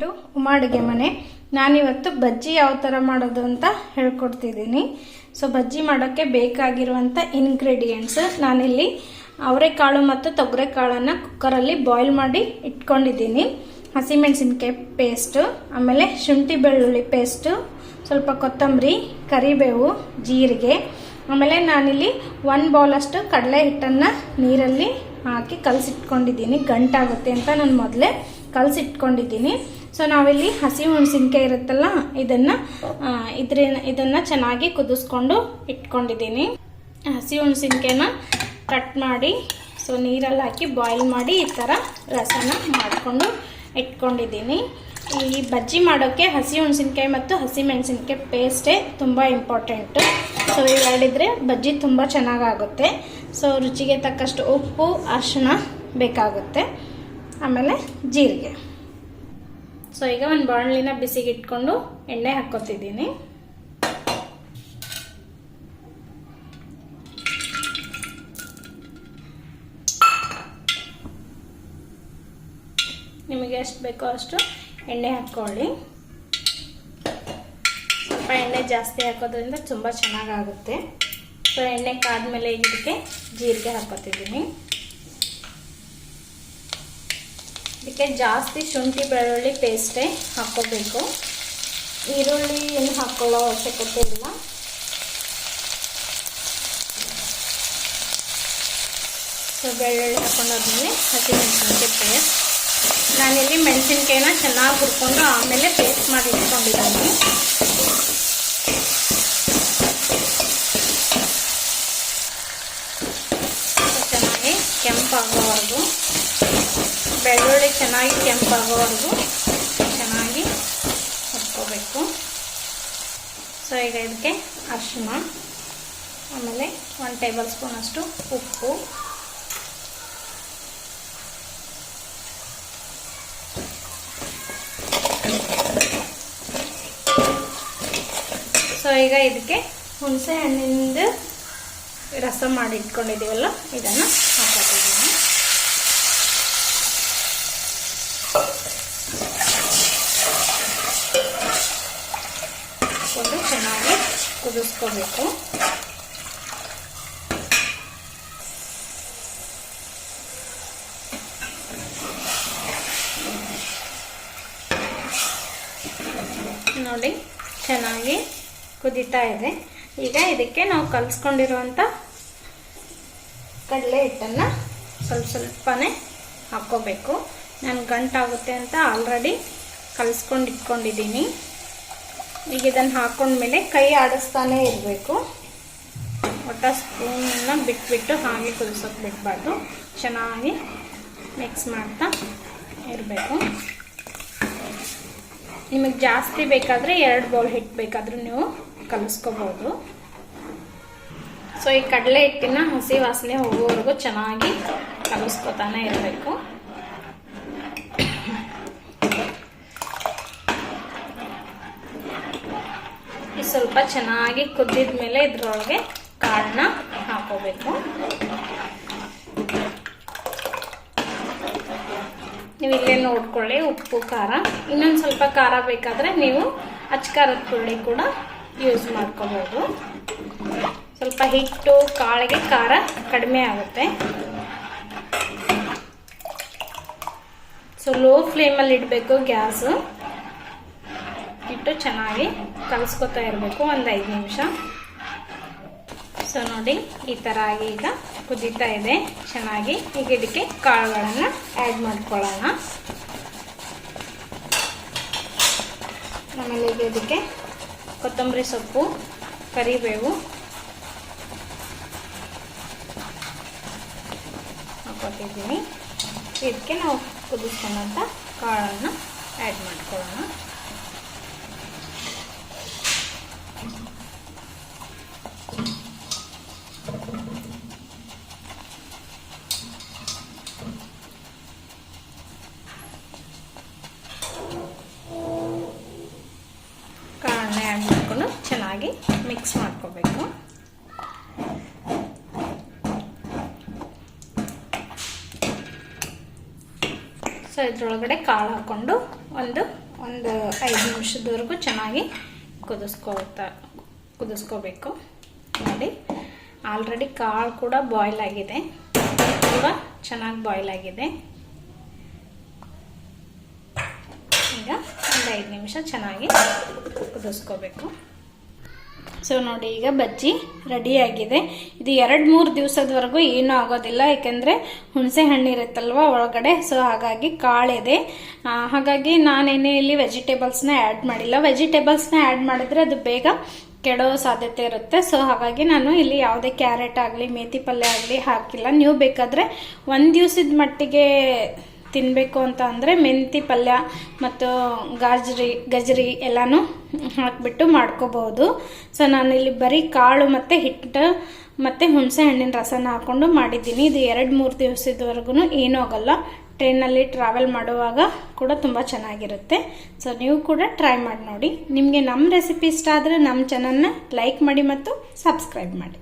To Uma ಅಡುಗೆ ಮನೆ. ನಾನಿವತ್ತು ಬಜ್ಜಿ ಯಾವ ಥರ ಮಾಡೋದು ಅಂತ ಹೇಳ್ಕೊಡ್ತಿದ್ದೀನಿ. ಸೊ ಬಜ್ಜಿ ಮಾಡೋಕ್ಕೆ ಬೇಕಾಗಿರುವಂಥ ಇನ್ಗ್ರೀಡಿಯೆಂಟ್ಸ್ ನಾನಿಲ್ಲಿ ಅವರೆಕಾಳು ಮತ್ತು ತೊಗರೆಕಾಳನ್ನು ಕುಕ್ಕರಲ್ಲಿ ಬಾಯ್ಲ್ ಮಾಡಿ ಇಟ್ಕೊಂಡಿದ್ದೀನಿ. ಹಸಿಮೆಣಸಿನ್ಕಾಯಿ ಪೇಸ್ಟು ಆಮೇಲೆ ಶುಂಠಿ ಬೆಳ್ಳುಳ್ಳಿ ಪೇಸ್ಟು ಸ್ವಲ್ಪ ಕೊತ್ತಂಬರಿ, ಕರಿಬೇವು, ಜೀರಿಗೆ, ಆಮೇಲೆ ನಾನಿಲ್ಲಿ ಒನ್ ಬೌಲಷ್ಟು ಕಡಲೆ ಹಿಟ್ಟನ್ನು ನೀರಲ್ಲಿ ಹಾಕಿ ಕಲಸಿಟ್ಕೊಂಡಿದ್ದೀನಿ. ಗಂಟಾಗುತ್ತೆ ಅಂತ ನಾನು ಮೊದಲೇ ಕಲಸಿಟ್ಕೊಂಡಿದ್ದೀನಿ. ಸೊ ನಾವಿಲ್ಲಿ ಹಸಿ ಮೆಣಸಿನ್ಕಾಯಿ ಇರುತ್ತಲ್ಲ, ಇದನ್ನು ಇದ್ರ ಇದನ್ನು ಚೆನ್ನಾಗಿ ಕುದಿಸ್ಕೊಂಡು ಇಟ್ಕೊಂಡಿದ್ದೀನಿ. ಹಸಿ ಮೆಣಸಿನ್ಕಾಯಿನ ಕಟ್ ಮಾಡಿ ಸೊ ನೀರಲ್ಲಿ ಹಾಕಿ ಬಾಯ್ಲ್ ಮಾಡಿ ಈ ಥರ ರಸನ ಮಾಡಿಕೊಂಡು ಇಟ್ಕೊಂಡಿದ್ದೀನಿ. ಈ ಬಜ್ಜಿ ಮಾಡೋಕ್ಕೆ ಹಸಿ ಮೆಣಸಿನ್ಕಾಯಿ ಮತ್ತು ಹಸಿ ಮೆಣಸಿನ್ಕಾಯಿ ಪೇಸ್ಟೇ ತುಂಬ ಇಂಪಾರ್ಟೆಂಟು ಸೊ ಇವೆರಡಿದ್ರೆ ಬಜ್ಜಿ ತುಂಬ ಚೆನ್ನಾಗಾಗುತ್ತೆ. ಸೊ ರುಚಿಗೆ ತಕ್ಕಷ್ಟು ಉಪ್ಪು, ಅರಿಶಿಣ ಬೇಕಾಗುತ್ತೆ. ಆಮೇಲೆ ಜೀರಿಗೆ. ಸೊ ಈಗ ಒಂದು ಬಾಣಲಿನ ಬಿಸಿಗೆ ಇಟ್ಕೊಂಡು ಎಣ್ಣೆ ಹಾಕ್ಕೊತಿದ್ದೀನಿ. ನಿಮಗೆ ಎಷ್ಟು ಬೇಕೋ ಅಷ್ಟು ಎಣ್ಣೆ ಹಾಕ್ಕೊಳ್ಳಿ. ಸ್ವಲ್ಪ ಎಣ್ಣೆ ಜಾಸ್ತಿ ಹಾಕೋದ್ರಿಂದ ತುಂಬ ಚೆನ್ನಾಗಾಗುತ್ತೆ. ಸೊ ಎಣ್ಣೆ ಕಾದ್ಮೇಲೆ ಇದಕ್ಕೆ ಜೀರಿಗೆ ಹಾಕೋತಿದ್ದೀನಿ ಇದಕ್ಕೆ ಜಾಸ್ತಿ ಶುಂಠಿ, ಬೆಳ್ಳುಳ್ಳಿ ಪೇಸ್ಟೇ ಹಾಕ್ಕೋಬೇಕು. ಈರುಳ್ಳಿ ಏನು ಹಾಕೊಳ್ಳೋ ಅವಶ್ಯಕತೆ ಇಲ್ಲ. ಸೊ, ಬೆಳ್ಳುಳ್ಳಿ ಹಾಕೊಂಡಾದ್ಮೇಲೆ ಹಸಿಮೆಣಸಿನ್ಕಾಯಿ ಪೇಸ್ಟ್. ನಾನಿಲ್ಲಿ ಮೆಣಸಿನ್ಕಾಯಿನ ಚೆನ್ನಾಗಿ ಹುರ್ಕೊಂಡು ಆಮೇಲೆ ಪೇಸ್ಟ್ ಮಾಡಿ ಇಟ್ಕೊಂಡಿದ್ದೀನಿ. ಚೆನ್ನಾಗಿ ಕೆಂಪಾಗೋವರೆಗೂ ಬೆಳ್ಳುಳ್ಳಿ ಚೆನ್ನಾಗಿ ಕೆಂಪಾಗೋವರೆಗೂ ಚೆನ್ನಾಗಿ ಹುರ್ಕೋಬೇಕು. ಸೊ ಈಗ ಇದಕ್ಕೆ ಅರಿಶಿನ ಆಮೇಲೆ ಒಂದು ಟೇಬಲ್ ಸ್ಪೂನ್ ಅಷ್ಟು ಉಪ್ಪು. ಸೊ ಈಗ ಇದಕ್ಕೆ ಹುಣಸೆ ಹಣ್ಣಿಂದ ರಸ ಮಾಡಿ ಇಟ್ಕೊಂಡಿದ್ದೀವಲ್ಲ, ಇದನ್ನು ಹಾಕೋತಿದ್ದೀನಿ ಹಾಕೊಂಡು ಚೆನ್ನಾಗಿ ಕುದಿಸ್ಕೋಬೇಕು ನೋಡಿ, ಚೆನ್ನಾಗಿ ಕುದೀತಾ ಇದೆ. ಈಗ ಇದಕ್ಕೆ ನಾವು ಕಲಿಸ್ಕೊಂಡಿರುವಂಥ ಕಡಲೆ ಹಿಟ್ಟನ್ನ ಸ್ವಲ್ಪ ಸ್ವಲ್ಪನೇ ಹಾಕ್ಕೋಬೇಕು. ನಾನು ಗಂಟಾಗುತ್ತೆ ಅಂತ ಆಲ್ರೆಡಿ ಕಲಿಸ್ಕೊಂಡು ಇಟ್ಕೊಂಡಿದ್ದೀನಿ. ಈಗ ಇದನ್ನು ಹಾಕೊಂಡ್ಮೇಲೆ ಕೈ ಆಡಿಸ್ತಾನೇ ಇರಬೇಕು. ಒಟ್ಟ ಸ್ಪೂನನ್ನು ಬಿಟ್ಬಿಟ್ಟು ಹಾಗೆ ಕುದಿಸೋಕೆ ಬಿಡಬಾರ್ದು. ಚೆನ್ನಾಗಿ ಮಿಕ್ಸ್ ಮಾಡ್ತಾ ಇರಬೇಕು. ನಿಮಗೆ ಜಾಸ್ತಿ ಬೇಕಾದರೆ ಎರಡು ಬೌಲ್ ಹಿಟ್ಟು ಬೇಕಾದರೂ ನೀವು ಕಲಿಸ್ಕೋಬೋದು. ಸೊ ಈ ಕಡಲೆ ಹಿಟ್ಟಿನ ಹಸಿ ವಾಸನೆ ಹೋಗೋವರೆಗೂ ಚೆನ್ನಾಗಿ ಕಲಿಸ್ಕೊತಾನೆ ಇರಬೇಕು. ಚೆನ್ನಾಗಿ ಕುದ್ದಿದ ಮೇಲೆ ಇದ್ರೊಳಗೆ ಕಾಳನ್ನ ಹಾಕೋಬೇಕು. ನೀವು ಇಲ್ಲೇ ನೋಡ್ಕೊಳ್ಳಿ ಉಪ್ಪು, ಖಾರ. ಇನ್ನೊಂದು ಸ್ವಲ್ಪ ಖಾರ ಬೇಕಾದರೆ ನೀವು ಅಚ್ಕಾರದ ಪುಳ್ಳಿ ಕೂಡ ಯೂಸ್ ಮಾಡ್ಕೋಬೋದು. ಸ್ವಲ್ಪ ಹಿಟ್ಟು, ಕಾಳಿಗೆ ಖಾರ ಕಡಿಮೆ ಆಗುತ್ತೆ. ಸೊ ಲೋ ಫ್ಲೇಮಲ್ಲಿ ಇಡಬೇಕು ಗ್ಯಾಸು. ಇಟ್ಟು ಚೆನ್ನಾಗಿ ಕಲಿಸ್ಕೊತಾ ಇರಬೇಕು ಒಂದು ಐದು ನಿಮಿಷ. ಸೊ ನೋಡಿ, ಈ ಥರ ಆಗಿ ಈಗ ಕುದೀತಾ ಇದೆ. ಚೆನ್ನಾಗಿ ಈಗ ಇದಕ್ಕೆ ಕಾಳುಗಳನ್ನು ಆ್ಯಡ್ ಮಾಡ್ಕೊಳ್ಳೋಣ. ಆಮೇಲೆ ಈಗ ಇದಕ್ಕೆ ಕೊತ್ತಂಬರಿ ಸೊಪ್ಪು, ಕರಿಬೇವು. ಹಾಕೋತಿದ್ದೀನಿ ಇದಕ್ಕೆ ನಾವು ಕುದಿಸ್ಕೊಂಡಂಥ ಕಾಳನ್ನು ಆ್ಯಡ್ ಮಾಡ್ಕೊಳ್ಳೋಣ ಕಾಳನ್ನ ಆ್ಯಡ್ ಮಾಡಿಕೊಂಡು ಚೆನ್ನಾಗಿ ಮಿಕ್ಸ್ ಮಾಡ್ಕೋಬೇಕು. ಸೊ ಇದ್ರೊಳಗಡೆ ಕಾಳು ಹಾಕ್ಕೊಂಡು ಒಂದು ಒಂದು ಐದು ನಿಮಿಷದವರೆಗೂ ಚೆನ್ನಾಗಿ ಕುದಿಸ್ಕೋತಾ ಕುದಿಸ್ಕೋಬೇಕು. ನೋಡಿ ಆಲ್ರೆಡಿ ಕಾಳು ಕೂಡ ಬಾಯ್ಲ್ ಆಗಿದೆ. ಕೂಡ ಚೆನ್ನಾಗಿ ಬಾಯ್ಲ್ ಆಗಿದೆ. ಈಗ ಒಂದು ಐದು ನಿಮಿಷ ಚೆನ್ನಾಗಿ ಕುದಿಸ್ಕೋಬೇಕು. ಸೊ ನೋಡಿ, ಈಗ ಬಜ್ಜಿ ರೆಡಿಯಾಗಿದೆ ಇದು ಎರಡು ಮೂರು ದಿವಸದವರೆಗೂ ಏನೂ ಆಗೋದಿಲ್ಲ ಯಾಕೆಂದರೆ ಹುಣಸೆ ಹಣ್ಣು ಇರುತ್ತಲ್ವ ಒಳಗಡೆ. ಸೊ ಹಾಗಾಗಿ ಕಾಳಿದೆ ಹಾಗಾಗಿ ನಾನೇನೇ ಇಲ್ಲಿ ವೆಜಿಟೇಬಲ್ಸ್ನ ಆ್ಯಡ್ ಮಾಡಿಲ್ಲ. ವೆಜಿಟೇಬಲ್ಸ್ನ ಆ್ಯಡ್ ಮಾಡಿದ್ರೆ ಅದು ಬೇಗ ಕೆಡೋ ಸಾಧ್ಯತೆ ಇರುತ್ತೆ. ಸೊ ಹಾಗಾಗಿ ನಾನು ಇಲ್ಲಿ ಯಾವುದೇ ಕ್ಯಾರೆಟ್ ಆಗಲಿ ಮೇಥಿ ಪಲ್ಯ ಆಗಲಿ ಹಾಕಿಲ್ಲ. ನೀವು ಬೇಕಾದರೆ ಒಂದು ದಿವಸದ ಮಟ್ಟಿಗೆ ತಿನ್ನಬೇಕು ಅಂತ ಅಂದರೆ ಮೆಂತಿ ಪಲ್ಯ ಮತ್ತು ಗಾಜರಿ, ಗಜರಿ ಎಲ್ಲನೂ ಹಾಕಿಬಿಟ್ಟು ಮಾಡ್ಕೋಬೋದು. ಸೊ ನಾನಿಲ್ಲಿ ಬರೀ ಕಾಳು ಮತ್ತು ಹಿಟ್ಟು ಮತ್ತು ಹುಣಸೆ ಹಣ್ಣಿನ ರಸನ ಹಾಕ್ಕೊಂಡು ಮಾಡಿದ್ದೀನಿ. ಇದು ಎರಡು ಮೂರು ದಿವಸದವರೆಗೂ ಏನೂ ಆಗೋಲ್ಲ. ಟ್ರೈನಲ್ಲಿ ಟ್ರಾವೆಲ್ ಮಾಡುವಾಗ ಕೂಡ ತುಂಬ ಚೆನ್ನಾಗಿರುತ್ತೆ. ಸೊ ನೀವು ಕೂಡ ಟ್ರೈ ಮಾಡಿ ನೋಡಿ. ನಿಮಗೆ ನಮ್ಮ ರೆಸಿಪಿ ಇಷ್ಟ ಆದರೆ ನಮ್ಮ ಚಾನಲ್ನ ಲೈಕ್ ಮಾಡಿ ಮತ್ತು ಸಬ್ಸ್ಕ್ರೈಬ್ ಮಾಡಿ.